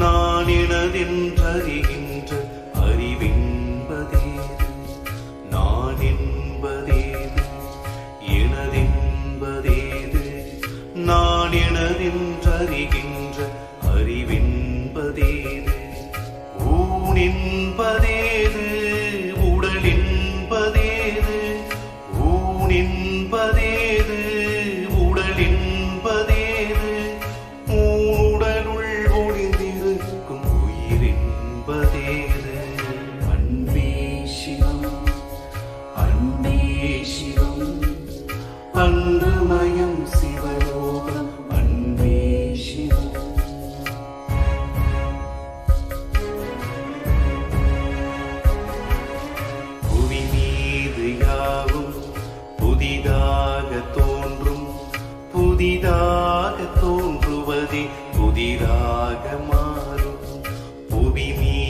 நான் எனதென்றறிகின்ற அறிவின்பதேது நான் என்பதேது எனதென்பதேது நான் எனதென்றறிகின்ற அறிவின்பதேது ஊனின்பதேது புதிதாக மாறும் புவி மீது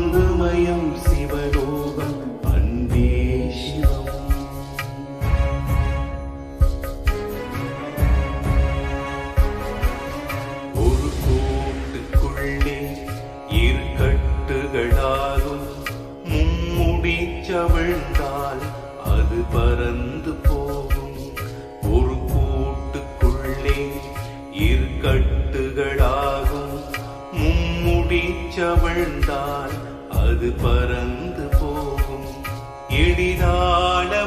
அன்புமயம் சிவலோகம் அன்பே சிவம் ஒரு கூட்டுக்குள்ளே இருக்கட்டுகளாலும் மும்முடி சவிழ்ந்தால் அது பறந்து போகும். ஒரு கூட்டுக்குள்ளே இருக்கட்டுகளாகும் மும்முடி சவிழ்ந்தால் அது பறந்து போகும். எளிதான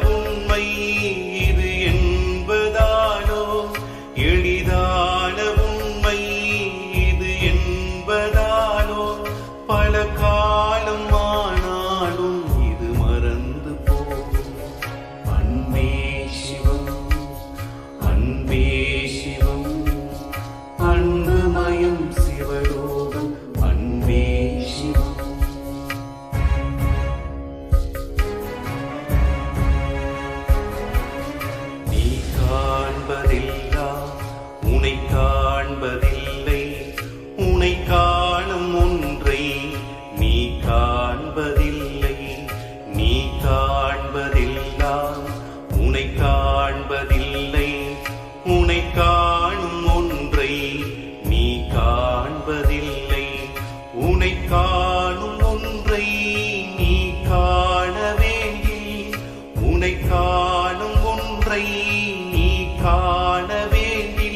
காண வேண்டி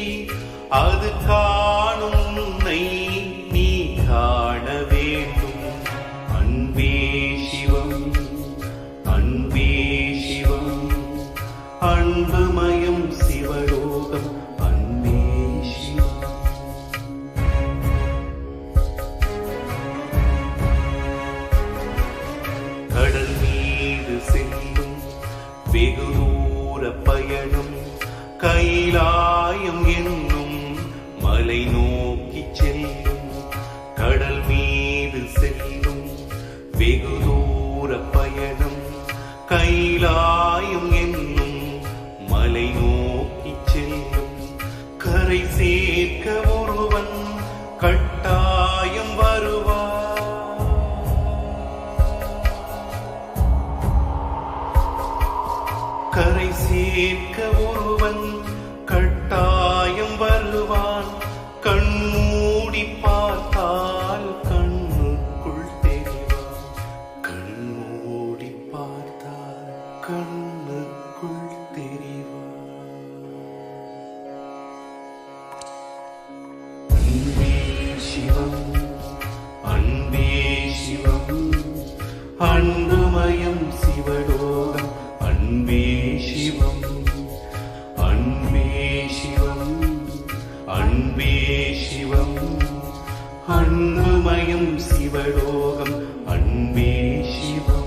அது காணும் உன்னை நீ காண வேண்டும். அன்பே சிவம் அன்பே சிவம் அன்புமயம் சிவலோகம் அன்பே சிவம். கடல் மீது செல்லும் வெகு கைலாயம் என்னும் மலை நோக்கி செல்லும் கடல் மீது செல்லும் வெகு தூர பயணம். கைலாயம் என்னும் மலை நோக்கி செல்லும் கரை சேர்க்க ஒருவன் கட்டாயம் வருவார் கரை சேர்க்க ஒருவன் கட்டாயம் வருவான். கண் மூடி பார்த்தால் கண்ணுக்குள் தெரிவான் கண் மூடி பார்த்தால் கண்ணுக்குள் தெரிவான் அன்பே சிவம் அன்பே சிவம் அன்புமயம் சிவலோகம் அன்பே சிவம். அன்புமயம் சிவலோகம். அன்பே சிவம்.